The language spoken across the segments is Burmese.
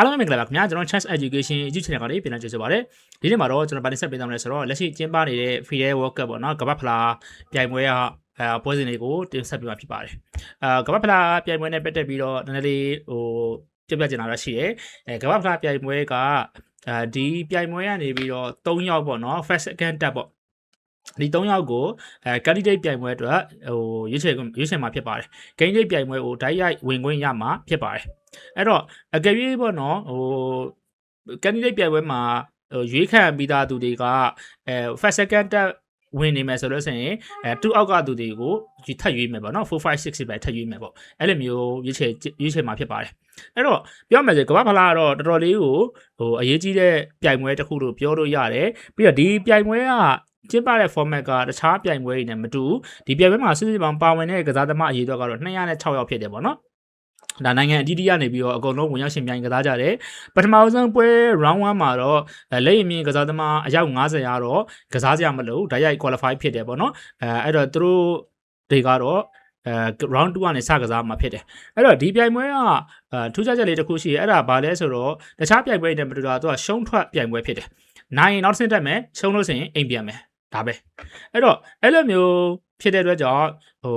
အားလုံးပဲမင်္ဂလာပါခင်ဗျာကျွန်တော် Chance Education YouTube channel ကနေပြန်လာကြိုဆိုပါရစေဒီနေ့မှာတော့ကျွန်တော်ဗာတင်ဆက်ပေးသွားမယ်ဆိုတော့လက်ရှိကျင်းပနေတဲ့ Fidel World Cup ပေါ့နော်ကမ္ဘာဖလားပြိုင်ပွဲကအဲပွဲစဉ်တွေကိုတင်ဆက်ပေးမှာဖြစ်ပါတယ်အဲကမ္ဘာဖလားပြိုင်ပွဲနဲ့ပတ်သက်ပြီးတော့နည်းနည်းလေးဟိုပြပြချင်တာတော့ရှိရဲအဲကမ္ဘာဖလားပြိုင်ပွဲကအဲဒီပြိုင်ပွဲကနေပြီးတော့၃ယောက်ပေါ့နော် first second tap ပေါ့ ဒီ၃ယောက်ကိုအဲ candidate ပြိုင်ပွဲအတွက်ဟိုရွေးချယ်ရွေးချယ်မှာဖြစ်ပါတယ် candidate ပြိုင်ပွဲကိုဓာတ်ရိုက်ဝင်ခွင့်ရမှာဖြစ်ပါတယ်အဲ့တော့အကယ်၍ပေါ့နော်ဟို candidate ပြိုင်ပွဲမှာဟိုရွေးခံပြီးသားသူတွေကအဲ first second တက်ဝင်နေမယ်ဆိုလို့ဆိုရင်အဲ2အောက်ကသူတွေကိုဒီထပ်ရွေးမယ်ပေါ့နော်4 5 6ပဲထပ်ရွေးမယ်ပေါ့အဲ့လိုမျိုးရွေးချယ်ရွေးချယ်မှာဖြစ်ပါတယ်အဲ့တော့ပြောမယ်ဆိုကမ္ဘာဖလားကတော့တော်တော်လေးကိုဟိုအရေးကြီးတဲ့ပြိုင်ပွဲတစ်ခုလို့ပြောလို့ရတယ်ပြီးတော့ဒီပြိုင်ပွဲက ကျင်းပတဲ့ format ကတခြားပြိုင်ပွဲတွေနဲ့မတူဒီပြိုင်ပွဲမှာစစ်စစ်ပောင်ပါဝင်တဲ့ကစားသမားအရေးတော့ကတော့206ယောက်ဖြစ်တယ်ပေါ့နော်ဒါနိုင်ငံအတီးတီးကနေပြီးတော့အကုန်လုံးဝင်ရောက်ရှင်ပြိုင်ကစားကြတယ်ပထမဆုံးပွဲ round 1မှာတော့လက်ရည်မြင့်ကစားသမားအယောက်90ရာတော့ကစားကြမလို့ဓာတ်ရိုက် qualify ဖြစ်တယ်ပေါ့နော်အဲအဲ့တော့သူတို့တွေကတော့အဲ round 2ကနေစကစားမှာဖြစ်တယ်အဲ့တော့ဒီပြိုင်ပွဲကအဲထူးခြားချက်လေးတစ်ခုရှိရဲအဲ့ဒါဘာလဲဆိုတော့တခြားပြိုင်ပွဲတွေနဲ့မတူတာသူကရှုံးထွက်ပြိုင်ပွဲဖြစ်တယ်နိုင်ရင်နောက်တစ်ဆင့်တက်မယ်ရှုံးလို့ဆိုရင်အိမ်ပြန်မယ် ဒါပဲအဲ့တော့အဲ့လိုမျိုးဖြစ်တဲ့အတွက်ကြောင့်ဟို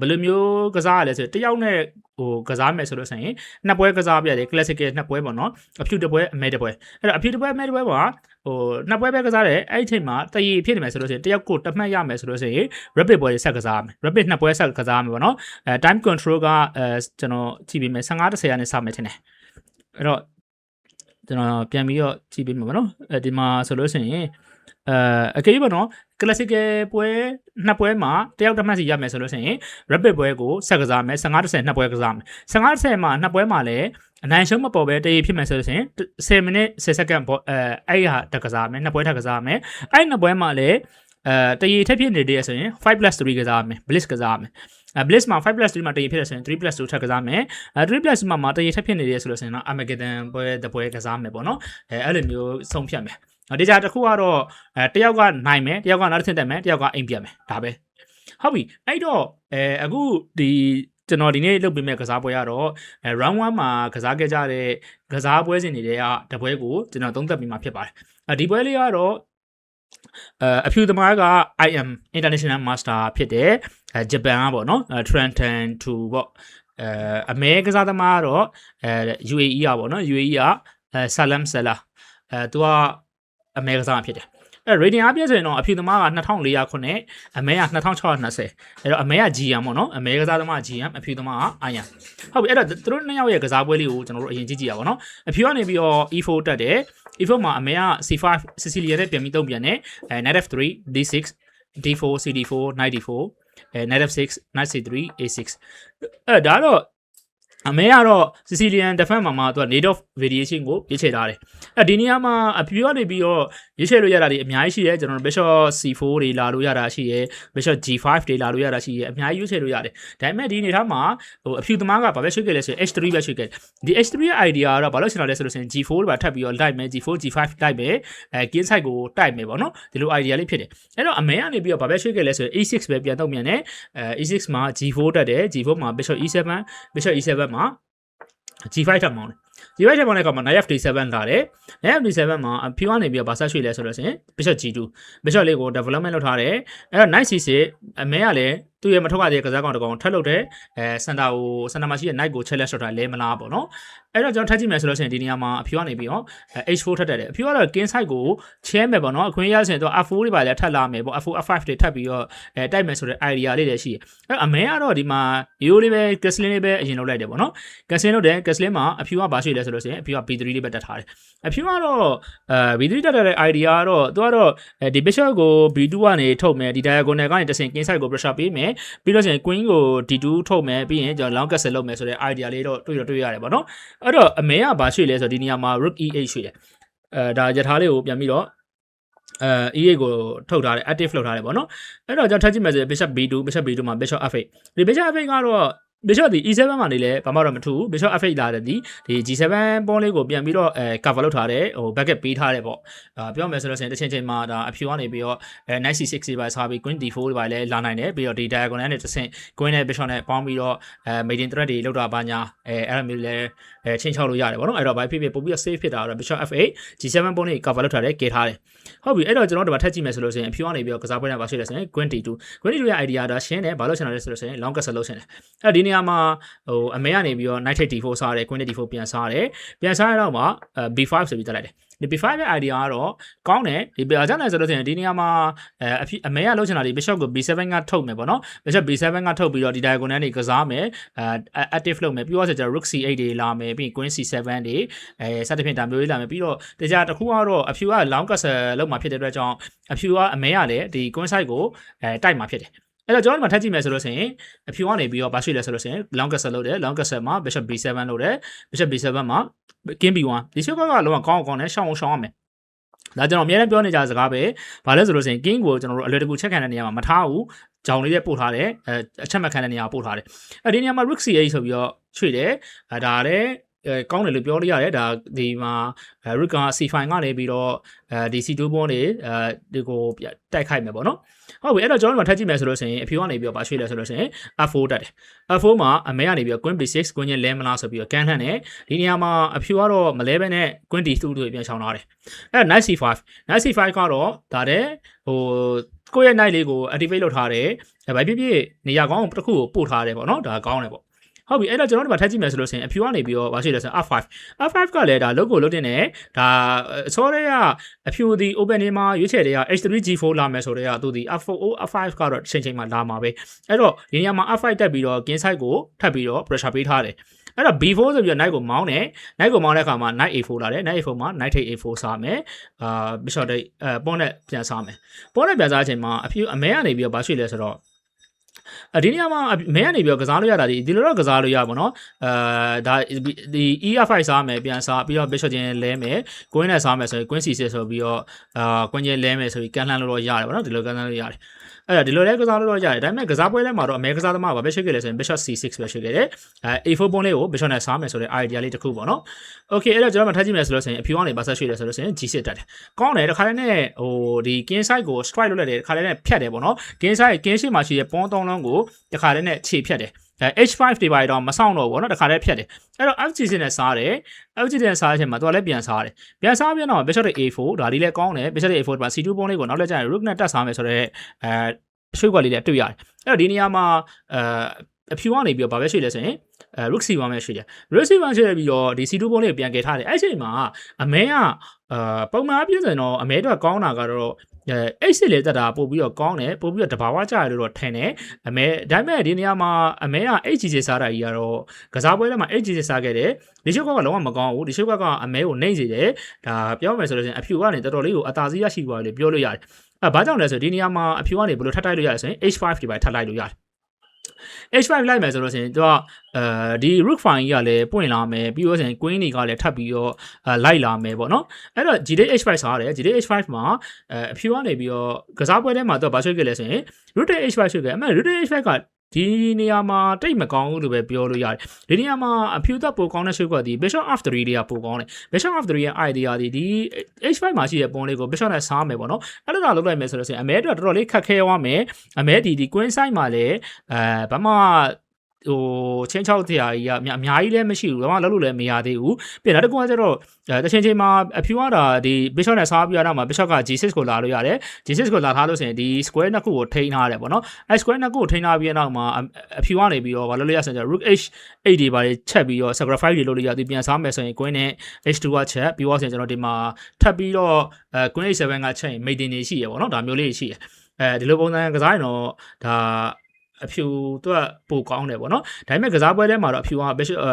ဘယ်လိုမျိုးကစားရလဲဆိုတယောက်နဲ့ဟိုကစားမယ်ဆိုလို့ဆိုရင်နှစ်ပွဲကစားပြရတယ် classical နှစ်ပွဲပေါ့နော်အဖြူတစ်ပွဲအမဲတစ်ပွဲအဲ့တော့အဖြူတစ်ပွဲအမဲတစ်ပွဲမှာဟိုနှစ်ပွဲပဲကစားတယ်အဲ့ဒီအချိန်မှာတရီဖြစ်နေမယ်ဆိုလို့ဆိုရင်တယောက်ကိုတတ်မှတ်ရမယ်ဆိုလို့ဆိုရင် rapid ပွဲဆက်ကစားမယ် rapid နှစ်ပွဲဆက်ကစားမယ်ပေါ့နော်အဲ time control ကအဲကျွန်တော်ကြည့်ပေးမယ်15 30ရာနဲ့စမယ်ထင်တယ်အဲ့တော့ကျွန်တော်ပြန်ပြီးတော့ကြည့်ပေးမှာပေါ့နော်အဲဒီမှာဆိုလို့ဆိုရင် အဲအကယ်၍ပေါ့နော် classical ပွဲနှစ်ပွဲမှာတယောက်တစ်မှတ်စီရမယ်ဆိုလို့ရှိရင် rapid ပွဲကိုဆက်ကစားမယ်15 30နှစ်ပွဲကစားမယ်15 30မှာနှစ်ပွဲမှာလည်းအနိုင်ရှုံးမပေါ်ပဲတရေဖြစ်မယ်ဆိုလို့ရှိရင်10မိနစ်10စက္ကန့်ပေါ့အဲအဲ့ဟာတက်ကစားမယ်နှစ်ပွဲထပ်ကစားမယ်အဲ့နှစ်ပွဲမှာလည်းအဲတရေထက်ဖြစ်နေတယ်ဆိုရင် 5+3 ကစားမယ် bliss ကစားမယ်အဲ bliss မှာ 5+3 မှာတရေဖြစ်တယ်ဆိုရင် 3+2 ထပ်ကစားမယ်အဲ 3+2 မှာမှာတရေထက်ဖြစ်နေတယ်ဆိုလို့ရှိရင်တော့ armageddon ပွဲတပွဲကစားမယ်ပေါ့နော်အဲအဲ့လိုမျိုးဆုံးဖြတ်မယ် ဒီကြတစ်ခုကတော့အဲတယောက်ကနိုင်မယ်တယောက်ကနောက်တစ်ဆင့်တက်မယ်တယောက်ကအိမ်ပြတ်မယ်ဒါပဲဟုတ်ပြီအဲ့တော့အဲအခုဒီကျွန်တော်ဒီနေ့လုပ်ပေးမဲ့ကစားပွဲကတော့အဲ round 1မှာကစားခဲ့ကြတဲ့ကစားပွဲစဉ်တွေကတပွဲကိုကျွန်တော်သုံးသပ်ပြီးမှဖြစ်ပါတယ်အဲဒီပွဲလေးကတော့အဲအဖြူသမားက IM International Master ဖြစ်တဲ့အဲဂျပန်ကပေါ့နော် Trenton 2ပေါ့အဲအမဲကစားသမားကတော့အဲ UAE อ่ะပေါ့နော် UAE อ่ะအဲ Salam Salah အဲသူက အမဲကစားမှာဖြစ်တယ်အဲ rating အပြည့်ဆိုရင်တော့အဖြူသမားက2400ခုနဲ့အမဲက2620အဲ့တော့အမဲက GM ပေါ့နော်အမဲကစားသမား GM အဖြူသမားက IM ဟုတ်ပြီအဲ့တော့သူတို့နှစ်ယောက်ရဲ့ကစားပွဲလေးကိုကျွန်တော်တို့အရင်ကြည့်ကြည့်ရပါတော့အဖြူကနေပြီးတော့ E4 တက်တယ် E4 မှာအမဲက C5 Sicilia နဲ့ပြန်ပြီးတုံးပြန်တယ်အဲ Knight F3 D6 D4 CD4 Knight D4 အဲ Knight F6 Knight C3 A6 အဲဒါတော့ အမဲကတော့ Sicilian defense မှာမှာသူက need of variation ကိုရေးချယ်ထားတယ်။အဲဒီနေရာမှာအဖြူကနေပြီးတော့ရေးချယ်လို့ရတာတွေအများကြီးရှိတယ်ကျွန်တော်တို့ Bishop C4 တွေလာလို့ရတာရှိတယ် Bishop G5 တွေလာလို့ရတာရှိတယ်အများကြီးရေးချယ်လို့ရတယ်။ဒါပေမဲ့ဒီနေထားမှာဟိုအဖြူသမားကဘာပဲရွှေ့ခဲ့လဲဆိုရင် H3 ပဲရွှေ့ခဲ့ဒီ H3 ရဲ့ idea ကတော့ဘာလို့ချင်တာလဲဆိုလို့ရှိရင် G4 တွေပါထပ်ပြီးတော့လိုက်မယ် G4 G5 လိုက်မယ်အဲ gain side ကိုတိုက်မယ်ပေါ့နော်ဒီလို idea လေးဖြစ်တယ်။အဲ့တော့အမဲကနေပြီးတော့ဘာပဲရွှေ့ခဲ့လဲဆိုရင် A6 ပဲပြန်တော့မြန်တယ်အဲ A6 မှာ G4 တက်တယ် G4 မှာ Bishop E7 Bishop E7 မှာ G5 ထပ်မောင်းတယ် G5 ထပ်မောင်းတဲ့အခါမှာ Knight F7 လာတယ် Knight F7 မှာအဖြူကနေပြီးတော့ဘာဆက်ရွှေ့လဲဆိုတော့ဆိုရင် Bishop G2 Bishop လေးကို development လုပ်ထားတယ်အဲ့တော့ Knight C6 အမဲကလည်း သူ့ရဲ့မထုတ်ရတဲ့ကစားကောင်တစ်ကောင်ထပ်လုပ်တယ်အဲစန်တာကိုစန်တာမှာရှိတဲ့ Knight ကို challenge လုပ်တာလဲမလားပေါ့နော်အဲ့တော့ကျွန်တော်ထပ်ကြည့်မယ်ဆိုလို့ရှိရင်ဒီနေရာမှာအဖြူကနေပြီးတော့ H4 ထပ်တက်တယ်အဖြူကတော့ king side ကိုချဲမယ်ပေါ့နော်အခွင့်ရဆိုရင်တော့ F4 တွေပါလည်းထပ်လာမယ်ပေါ့ F4 F5 တွေထပ်ပြီးတော့အဲတိုက်မယ်ဆိုတဲ့ idea လေးလည်းရှိတယ်အဲ့အမဲကတော့ဒီမှာရိုးလေးပဲ Gaslin လေးပဲအရင်လုပ်လိုက်တယ်ပေါ့နော် Gaslin လုပ်တယ် Gaslin မှာအဖြူကဘာရှိလဲဆိုလို့ရှိရင်အဖြူက B3 လေးပဲတက်ထားတယ်အဖြူကတော့အဲ B3 တက်တဲ့ idea ကတော့သူကတော့ဒီ bishop ကို B2 ကနေထုတ်မယ်ဒီ diagonal ကနေတစ်ဆင့် king side ကို pressure ပေးမယ်ပြီးတော့ဆိုရင် queen ကို D2 ထုတ်မယ်ပြီးရင်ကျွန်တော် long castle လုပ်မယ်ဆိုတဲ့ idea လေးတော့တွေ့တော့တွေ့ရတယ်ပေါ့နော်အဲ့တော့အမဲကဘာရွှေ့လဲဆိုတော့ဒီနေရာမှာ rook e8 ရွှေ့တယ်အဲဒါယထာလေးကိုပြန်ပြီးတော့အဲ E8 ကိုထုတ်ထားတယ် active လုပ်ထားတယ်ပေါ့နော်အဲ့တော့ကျွန်တော်ထပ်ကြည့်မယ်ဆိုရင် bishop B2 bishop B2 မှာ bishop F8 ဒီ bishop F8 ကတော့ bishop ဒီ E7 မှာနေလဲဘာမှတော့မထူဘူး bishop F8 လာတယ်ဒီဒီ G7 ပေါင်းလေးကိုပြန်ပြီးတော့အဲ cover လုပ်ထားတယ်ဟို bucket ပေးထားတယ်ပေါ့အာပြောမယ်ဆိုလို့ရှိရင်တစ်ချိန်ချိန်မှာဒါအဖြူကနေပြီးတော့အဲ knight c6 တွေပါစားပြီး queen d4 တွေပါလဲလာနိုင်တယ်ပြီးတော့ဒီ diagonal နဲ့တစ်ဆင့် queen နဲ့ bishop နဲ့ပေါင်းပြီးတော့အဲ maiden threat တွေလောက်တာပါညာအဲအဲ့လိုမျိုးလဲအဲချင်းချောက်လို့ရတယ်ပေါ့နော်အဲ့တော့ဘာဖြစ်ဖြစ်ပို့ပြီးတော့ save ဖြစ်တာတော့ bishop f8 g7 ပုံးလေး cover လုပ်ထားတယ်ကဲထားတယ်ဟုတ်ပြီအဲ့တော့ကျွန်တော်တို့ဒီမှာထပ်ကြည့်မယ်ဆိုလို့ရှိရင်အဖြူကနေပြီးတော့ကစားပွဲနဲ့ပါရှိတယ်ဆိုရင် queen d2 queen d2 ရဲ့ idea ဒါရှင်းတယ်ဘာလို့ချင်တာလဲဆိုလို့ရှိရင် long castle လုပ်ချင်တယ်အဲ့တော့ဒီနေရာမှာဟိုအမေကနေပြီးတော့ knight d4 စားတယ် queen d4 ပြန်စားတယ်ပြန်စားရတော့မှ b5 ဆိုပြီးတက်လိုက်တယ်ဒီ b5 ရဲ့ idea ကတော့ကောင်းတယ်ဒီအကြောင်းလဲဆိုလို့ရှိရင်ဒီနေရာမှာအဲအဖြစ်အမေကလှုပ်ချင်တာဒီ bishop ကို b7 ကထုတ်မယ်ပေါ့နော် bishop b7 ကထုတ်ပြီးတော့ဒီ diagonal တွေကစားမယ်အဲ active လုပ်မယ်ပြီးတော့ဆိုကျတော့ rook c8 တွေလာမယ်ပြီး queen c7 တွေအဲစသဖြင့်ဒါမျိုးလေးလာမယ်ပြီးတော့တရားတစ်ခုကတော့အဖြူက long castle လောက်မှာဖြစ်တဲ့အတွက်ကြောင့်အဖြူကအမေကလည်းဒီ queen side ကိုအဲတိုက်မှာဖြစ်တယ် အဲ့တော့ကျွန်တော်ဒီမှာထပ်ကြည့်မယ်ဆိုလို့ရှိရင်အဖြူကနေပြီးတော့ဘာရှိလဲဆိုလို့ရှိရင် long castle လုပ်တယ် long castle မှာ bishop b7 လုပ်တယ် bishop b7 မှာ king b1 ဒီချက်ကတော့လုံးဝကောင်းအောင်ကောင်းတယ်ရှောင်းအောင်ရှောင်းရမယ်ဒါကျွန်တော်အများနဲ့ပြောနေကြစကားပဲဘာလဲဆိုလို့ရှိရင် king ကိုကျွန်တော်တို့အလွယ်တကူချက်ခံတဲ့နေရာမှာမထားဘူးကြောင်လေးနဲ့ပို့ထားတယ်အဲအချက်မှတ်ခံတဲ့နေရာပို့ထားတယ်အဲဒီနေရာမှာ rook c8 ဆိုပြီးတော့ချွေတယ်အဲဒါလည်း အဲကောင်းတယ်လို့ပြောလို့ရတယ်ဒါဒီမှာ rook က c5 ကနေပြီးတော့အဲဒီ c2 ဘောနေအဲဒီကိုတိုက်ခိုက်မယ်ပေါ့နော်ဟုတ်ပြီအဲ့တော့ကျွန်တော်တို့ထပ်ကြည့်မယ်ဆိုလို့ရှိရင်အဖြူကနေပြီးတော့ဗာရွှေ့လဲဆိုလို့ရှိရင် f4 တက်တယ် f4 မှာအမဲကနေပြီးတော့ queen b6 queen ရဲ့လဲမလားဆိုပြီးတော့ကန်လှန်တယ်ဒီနေရာမှာအဖြူကတော့မလဲပဲနဲ့ queen d2 တို့ပြန်ချောင်းထားတယ်အဲ့ knight c5 knight c5 ကတော့ဒါတဲ့ဟိုကိုယ့်ရဲ့ knight လေးကို activate လုပ်ထားတယ်အဲဘာဖြစ်ဖြစ်နေရာကောင်းတစ်ခုကိုပို့ထားတယ်ပေါ့နော်ဒါကောင်းတယ်ပေါ့ ဟုတ်ပြီအဲ့တော့ကျွန်တော်တို့ဒီမှာထပ်ကြည့်မယ်ဆိုလို့ရှိရင်အဖြူကနေပြီးတော့ဘာရှိလဲဆို F5 F5 ကလည်းဒါ logo လုတ်တင်တယ်ဒါအစောတည်းကအဖြူဒီ open နေမှာရွေးချယ်တွေက H3 G4 လာမယ်ဆိုတော့သူဒီ F4 F5 ကတော့ချိန်ချိန်မှာလာမှာပဲအဲ့တော့ဒီနေရာမှာ F5 တက်ပြီးတော့ game side ကိုထပ်ပြီးတော့ pressure ပေးထားတယ်အဲ့တော့ B4 ဆိုပြီးတော့ knight ကိုမောင်းတယ် knight ကိုမောင်းတဲ့အခါမှာ knight A4 လာတယ် knight A4 မှာ knight take A4 စားမယ်အာ bishop တဲ့အဲပွန်းနဲ့ပြန်စားမယ်ပွန်းနဲ့ပြန်စားအချိန်မှာအဖြူအမဲကနေပြီးတော့ဘာရှိလဲဆိုတော့အဲ ဒီနေရာမှာမဲကနေပြီးတော့ကစားလို့ရတာဒီဒီလိုတော့ကစားလို့ရပါတော့အဲဒါဒီ EF5 စားမယ်ပြန်စားပြီးတော့ bishop ချင်းလဲမယ် queen နဲ့စားမယ်ဆိုရင် queen c6 ဆိုပြီးတော့အာ queen ချင်းလဲမယ်ဆိုပြီးကန်လှန်လို့တော့ရတယ်ပေါ့နော်ဒီလိုကန်လှန်လို့ရတယ် အဲ့ဒါဒီလိုလဲကစားလို့တော့ရတယ်ဒါပေမဲ့ကစားပွဲထဲမှာတော့အမဲကစားသမားကပဲရှိခဲ့လဲဆိုရင် bishop c6 ပဲရှိခဲ့တယ်အဲ a4 ပုံးလေးကို bishop နဲ့စားမယ်ဆိုတဲ့ idea လေးတစ်ခုပေါ့နော် okay အဲ့တော့ကျွန်တော်မှထားကြည့်မယ်ဆိုလို့ဆိုရင်အဖြူကနေဘာဆက်ရွှေ့လဲဆိုလို့ဆိုရင် g6 တက်တယ်ကောင်းတယ်တခါတည်းနဲ့ဟိုဒီ king side ကို strike လုပ်လိုက်တယ်တခါတည်းနဲ့ဖြတ်တယ်ပေါ့နော် king side king ရှိမှရှိတဲ့ pawn 3လုံးကိုတခါတည်းနဲ့ခြေဖြတ်တယ် အဲ h5 တွေပါတော့မဆောင်တော့ဘူးเนาะတခါတည်းဖြတ်တယ်အဲ့တော့ fg6 နဲ့စားတယ် fg6 နဲ့စားတဲ့အချိန်မှာသူကလည်းပြန်စားတယ်ပြန်စားပြန်တော့ bishop a4 ဒါလေးလည်းကောင်းတယ် bishop a4 ဒီမှာ c2 ပုံးလေးကိုနောက်လက်ကျရင် rook နဲ့တက်စားမယ်ဆိုတော့အဲရွှေ့ကွက်လေးလည်းတွေ့ရတယ်အဲ့တော့ဒီနေရာမှာအဲအဖြူကနေပြီးတော့ဗာပဲရွှေ့လဲဆိုရင် အဲ rook c1 ပဲရွှေ့တယ် rook c1 ရွှေ့ပြီးတော့ဒီ c2 ပုံးလေးကိုပြန်ကယ်ထားတယ်အဲ့ချိန်မှာအမဲကအာပုံမှန်အပြည့်စင်တော့အမဲတော့ကောင်းတာကတော့အဲအိတ်စစ်လေတက်တာပို့ပြီးတော့ကောင်းတယ်ပို့ပြီးတော့တဘာဝကြရလို့တော့ထင်တယ်အမဲဒါပေမဲ့ဒီနေရာမှာအမဲက HGC စားတာကြီးကတော့ကစားပွဲထဲမှာ HGC စားခဲ့တယ်ဒီရှုပ်ကကလုံးဝမကောင်းဘူးဒီရှုပ်ကကအမဲကိုနှိမ့်စေတယ်ဒါပြောမယ်ဆိုလို့ရှိရင်အဖြူကနေတော်တော်လေးကိုအသာစီးရရှိသွားတယ်လို့ပြောလို့ရတယ်အဲဘာကြောင့်လဲဆိုဒီနေရာမှာအဖြူကနေဘယ်လိုထပ်တိုက်လို့ရလဲဆိုရင် H5 ဒီပိုင်းထပ်လိုက်လို့ရတယ် H5 လိုက်မယ်ဆိုလို့ရှိရင်သူကအဲဒီ rook file ကြီးကလည်းပွင့်လာမယ်ပြီးတော့ဆိုရင် queen တွေကလည်းထပ်ပြီးတော့အဲလိုက်လာမယ်ပေါ့နော်အဲ့တော့ GD H5 စားရတယ် GD H5 မှာအဲအဖြူကနေပြီးတော့ကစားပွဲထဲမှာသူကဘာဆွဲခဲ့လဲဆိုရင် root H5 ဆွဲခဲ့အမှန် root H5 က ဒီနေရာမှာတိတ်မကောင်းဘူးလို့ပဲပြောလို့ရတယ်ဒီနေရာမှာအဖြူသက်ပိုကောင်းတဲ့ရှုပ်ကဒီ bishop f3 တွေကပိုကောင်းတယ် bishop f3 ရဲ့ idea ဒီဒီ h5 မှာရှိတဲ့ပုံလေးကို bishop နဲ့စားမယ်ပေါ့နော်အဲ့ဒါလုပ်လိုက်မယ်ဆိုလို့ရှိရင်အမဲအတွက်တော်တော်လေးခက်ခဲသွားမယ်အမဲဒီဒီ queen side မှာလည်းအဲဘာမှ ဟိုချင်းချောက်တရားကြီးကအများကြီးလည်းမရှိဘူးဘာမှလုပ်လို့လည်းမရသေးဘူးပြန်နောက်တစ်ခုကကျတော့အဲတချင်းချင်းမှာအဖြူရတာဒီ bishop နဲ့စားပြရတာမှာ bishop က g6 ကိုလာလို့ရတယ် g6 ကိုလာထားလို့ဆိုရင်ဒီ square နှစ်ခုကိုထိန်းထားတယ်ပေါ့နော်အဲ square နှစ်ခုကိုထိန်းထားပြီးတဲ့နောက်မှာအဖြူကနေပြီးတော့ဘာလို့လဲရဆိုရင် rook h8 တွေပါချက်ပြီးတော့ sacrifice တွေလုပ်လို့ရသည်ပြန်စားမယ်ဆိုရင် queen နဲ့ h2 ကချက်ပြီးတော့ဆိုရင်ကျွန်တော်ဒီမှာထပ်ပြီးတော့အဲ queen h7 ကချက်ရင် maiden တွေရှိရပေါ့နော်ဒါမျိုးလေးရှိရအဲဒီလိုပုံစံကစားရင်တော့ဒါ အဖြူသူကပိုကောင်းတယ်ပေါ့နော်ဒါပေမဲ့ကစားပွဲထဲမှာတော့အဖြူက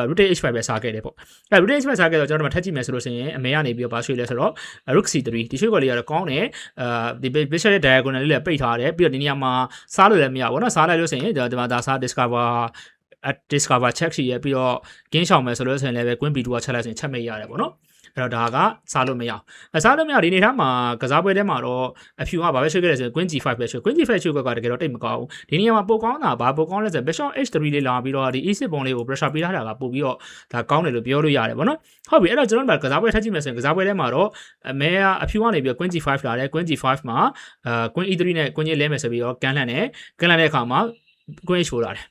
rotate h5 ပဲစားခဲ့တယ်ပေါ့အဲ rotate h5 စားခဲ့တော့ကျွန်တော်တို့ထပ်ကြည့်မယ်ဆိုလို့ရှိရင်အမေကနေပြီးတော့ဘာရွှေ့လဲဆိုတော့ rook c3 ဒီရွှေ့ကွက်လေးကတော့ကောင်းတယ်အဲဒီ bishop ရဲ့ diagonal လေးလည်းပိတ်ထားတယ်ပြီးတော့ဒီနေရာမှာစားလို့လည်းမရဘူးပေါ့နော်စားလိုက်လို့ရှိရင်ဒီမှာဒါစား discover at discover check ရှိရပြီးတော့ gain ရှောင်မယ်ဆိုလို့ဆိုရင်လည်းပဲ queen b2 ကချက်လိုက်ဆိုရင်ချက်မိရတယ်ပေါ့နော် အဲ့တော့ဒါကစားလို့မရအောင်စားလို့မရဒီနေထားမှာကစားပွဲထဲမှာတော့အဖြူကဘာပဲရွှေ့ခဲ့လဲဆိုရင် queen g5 ပဲရွှေ့ queen g5 ရွှေ့ကတကယ်တော့တိတ်မကောင်းဘူးဒီနေရာမှာပိုကောင်းတာဘာပိုကောင်းလဲဆို bishop h3 လေးလာပြီးတော့ဒီ e6 ပုံလေးကို pressure ပေးထားတာကပို့ပြီးတော့ဒါကောင်းတယ်လို့ပြောလို့ရတယ်ပေါ့နော်ဟုတ်ပြီအဲ့တော့ကျွန်တော်တို့ကစားပွဲထပ်ကြည့်မယ်ဆိုရင်ကစားပွဲထဲမှာတော့အမဲကအဖြူကနေပြီး queen g5 လာတယ် queen g5 မှာအဲ queen e3 နဲ့ queen ကြီးလဲမယ်ဆိုပြီးတော့ကန်လှန်တယ်ကန်လှန်တဲ့အခါမှာ queen ချိုးလာတယ်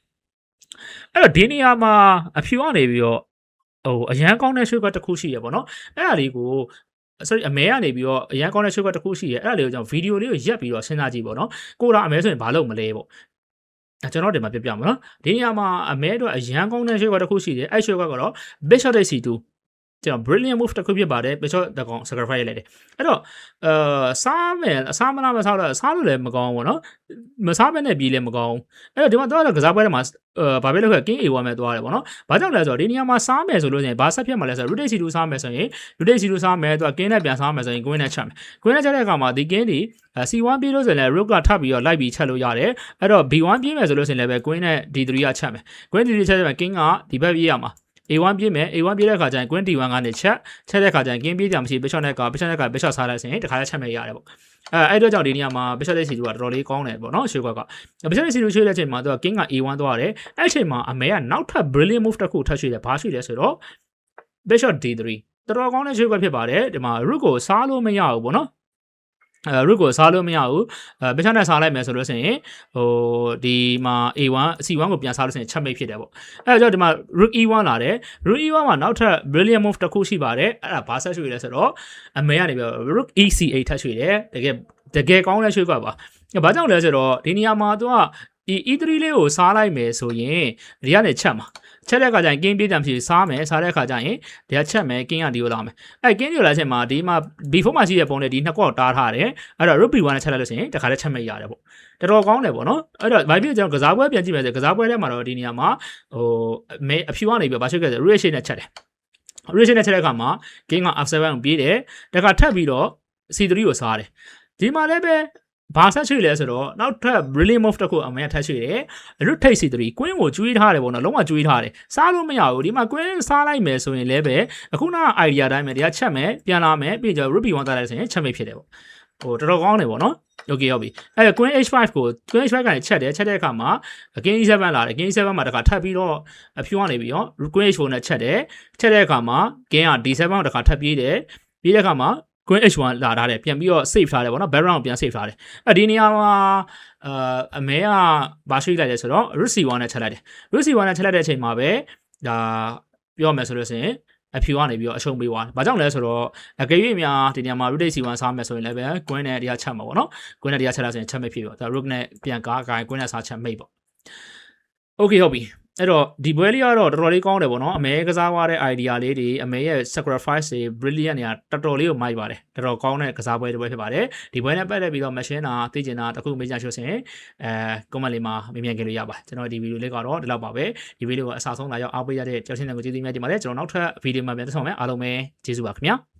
အဲ့တော့ဒီနေရာမှာအဖြူကနေပြီးတော့ ဟိုအရန်ကောင်းတဲ့ short တစ်ခုရှိရပေါ့နော်အဲ့ဒါလေးကို sorry အမဲကနေပြီးတော့အရန်ကောင်းတဲ့ short တစ်ခုရှိရအဲ့ဒါလေးကိုကျွန်တော်ဗီဒီယိုလေးကိုရက်ပြီးတော့စဉ်းစားကြည့်ပေါ့နော်ကိုတော့အမဲဆိုရင်ဘာလုပ်မလဲပေါ့အဲကျွန်တော်ဒီမှာပြပြမှာနော်ဒီနေရာမှာအမဲအတွက်အရန်ကောင်းတဲ့ short တစ်ခုရှိတယ်အဲ့ short ကတော့ bishop c2 ကျွန်တော် brilliant move တစ်ခုဖြစ်ပါတယ် bishop တကောင် sacrifice လိုက်တယ်အဲ့တော့အာစားမယ်အစားမလားမစားတော့စားလို့လည်းမကောင်းဘူးเนาะမစားဘဲနဲ့ပြီးလည်းမကောင်းဘူးအဲ့တော့ဒီမှာတော့ကစားပွဲထဲမှာအာဘာပဲလုပ်ခဲ့ king a1 မဲ့သွားတယ်ပေါ့နော်ဘာကြောင့်လဲဆိုတော့ဒီနေရာမှာစားမယ်ဆိုလို့ရှိရင်ဘာဆက်ဖြစ်မှာလဲဆိုတော့ root c2 စားမယ်ဆိုရင် root c2 စားမယ်သူက king နဲ့ပြန်စားမယ်ဆိုရင် queen နဲ့ချက်မယ် queen နဲ့ချက်တဲ့အခါမှာဒီ king ဒီ c1 ပြေးလို့ဆိုရင်လည်း rook ကထပ်ပြီးတော့လိုက်ပြီးချက်လို့ရတယ်အဲ့တော့ b1 ပြေးမယ်ဆိုလို့ရှိရင်လည်းပဲ queen နဲ့ d3 ကချက်မယ် queen d3 ချက်တဲ့မှာ king ကဒီဘက်ပြေးရမှာ A1 ပြေးမယ် A1 ပြေးတဲ့အခါကျရင် queen D1 ကနေချက်ချက်တဲ့အခါကျရင် king ပြေးကြမရှိ bishop နဲ့က bishop နဲ့က bishop စားလိုက်ဆိုရင်တခါလဲချက်မဲ့ရတယ်ပေါ့အဲအဲ့တော့ကြောင့်ဒီနေရာမှာ bishop နဲ့ c2 ကတော်တော်လေးကောင်းတယ်ပေါ့နော်ရှုပ်ကက bishop နဲ့ c2 ရွှေ့တဲ့အချိန်မှာသူက king က A1 သွားတယ်အဲ့အချိန်မှာအမေကနောက်ထပ် brilliant move တစ်ခုထပ်ရွှေ့တယ်ဘာရွှေ့လဲဆိုတော့ bishop D3 တော်တော်ကောင်းတဲ့ရွှေ့ကွက်ဖြစ်ပါတယ်ဒီမှာ rook ကိုစားလို့မရဘူးပေါ့နော် အဲ root ကိုစားလို့မရဘူးအဲ bishop နဲ့စားလိုက်မယ်ဆိုလို့ဆိုရင်ဟိုဒီမှာ a1 c1 ကိုပြန်စားလို့ဆိုရင်ချက်မိတ်ဖြစ်တယ်ပေါ့အဲကြောင့်ဒီမှာ rook e1 လာတယ် rook e1 မှာနောက်ထပ် brilliant move တစ်ခုရှိပါတယ်အဲ့ဒါဘာဆက်ရွှေ့လဲဆိုတော့အမေကနေပြီးတော့ rook ec8 ထပ်ရွှေ့တယ်တကယ်တကယ်ကောင်းတဲ့ရွှေ့ကွက်ပါဘာကြောင့်လဲဆိုတော့ဒီနေရာမှာသူက ဒီ e3 လေးကိုစားလိုက်မယ်ဆိုရင်ဒီကနေချက်မှာချက်တဲ့အခါကျရင် king ပြေးတံဖြစ်စားမယ်စားတဲ့အခါကျရင်ဒီကချက်မယ် king ကဒီကိုလာမယ်အဲ king ဒီကိုလာချက်မှာဒီမှာ b4 မှာရှိတဲ့ပုံနဲ့ဒီနှစ်ကောက်တားထားတယ်အဲ့တော့ rook b1 နဲ့ချက်လိုက်လို့ရှိရင်တခါတည်းချက်မဲ့ရတယ်ပေါ့တော်တော်ကောင်းတယ်ပေါ့နော်အဲ့တော့ဘာဖြစ်ကျွန်တော်ကစားပွဲပြန်ကြည့်မယ်ဆိုကစားပွဲထဲမှာတော့ဒီနေရာမှာဟိုမဲအဖြူကနေပြီးဘာဖြစ်ခဲ့လဲ rook ရှေ့နဲ့ချက်တယ် rook ရှေ့နဲ့ချက်တဲ့အခါမှာ king က f7 ကိုပြေးတယ်တခါထပ်ပြီးတော့ c3 ကိုစားတယ်ဒီမှာလည်းပဲ ဘာဆက်ချွေလဲဆိုတော့နောက်ထပ် brilliant move တစ်ခုအမေထပ်ချွေတယ် root take c3 ကွင်းကိုကျွေးထားတယ်ပေါ့နော်လုံးဝကျွေးထားတယ်စားလို့မရဘူးဒီမှာကွင်းစားလိုက်မယ်ဆိုရင်လည်းပဲအခုနက idea တိုင်းပဲတရားချက်မယ်ပြန်လာမယ်ပြီးကြ root b1 တက်လိုက်ဆိုရင်ချက်မိတ်ဖြစ်တယ်ပေါ့ဟိုတော်တော်ကောင်းတယ်ပေါ့နော် okay ဟုတ်ပြီအဲ့ queen h5 ကို queen h5 ကနေချက်တယ်ချက်တဲ့အခါမှာ king e7 လာတယ် king e7 မှာတခါထပ်ပြီးတော့အဖြူကနေပြီးတော့ queen h4 နဲ့ချက်တယ်ချက်တဲ့အခါမှာ king က d7 ကိုတခါထပ်ပြေးတယ်ပြေးတဲ့အခါမှာ queen h1 လာထားတယ်ပြန်ပြီးတော့ save ထားတယ်ပေါ့နော် background ကိုပြန် save ထားတယ်အဲ့ဒီနေရာမှာအာအမဲကဘာရှိလိုက်လဲဆိုတော့ root c1 နဲ့ချက်လိုက်တယ် root c1 နဲ့ချက်လိုက်တဲ့အချိန်မှာပဲဒါပြောမယ်ဆိုလို့ဆိုရင်အဖြူကနေပြီးတော့အရှုံးပေးသွားတယ်။ဘာကြောင့်လဲဆိုတော့အကယ်၍များဒီနေရာမှာ root c1 စားမယ်ဆိုရင်လည်းပဲ queen နဲ့တရားချက်မှာပေါ့နော်။ queen နဲ့တရားချက်လိုက်ဆိုရင်ချက်မိတ်ဖြစ်ပြီပေါ့။ဒါ rook နဲ့ပြန်ကားကား queen နဲ့စားချက်မိတ်ပေါ့။ Okay ဟုတ်ပြီ။ အဲ့တော့ဒီပွဲလေးကတော့တော်တော်လေးကောင်းတယ်ပေါ့နော်အမေကစားသွားတဲ့ idea လေးတွေအမေရဲ့ sacrifice တွေ brilliant တွေကတော်တော်လေးကိုမိုက်ပါတယ်တော်တော်ကောင်းတဲ့ကစားပွဲတစ်ပွဲဖြစ်ပါတယ်ဒီပွဲနဲ့ပတ်သက်ပြီးတော့ machine တာသိကျင်တာတခုမေးချင်ရှုစင်အဲ comment လေးမှာမေးမြန်းကြလို့ရပါတယ်ကျွန်တော်ဒီဗီဒီယိုလေးကတော့ဒီလောက်ပါပဲဒီဗီဒီယိုကိုအစားဆုံးလာရောက်အားပေးရတဲ့ကြောက်ရှင်တွေကိုကျေးဇူးများတင်ပါတယ်ကျွန်တော်နောက်ထပ်ဗီဒီယိုမှာပြန်တွေ့ဆုံမယ်အားလုံးပဲကျေးဇူးပါခင်ဗျာ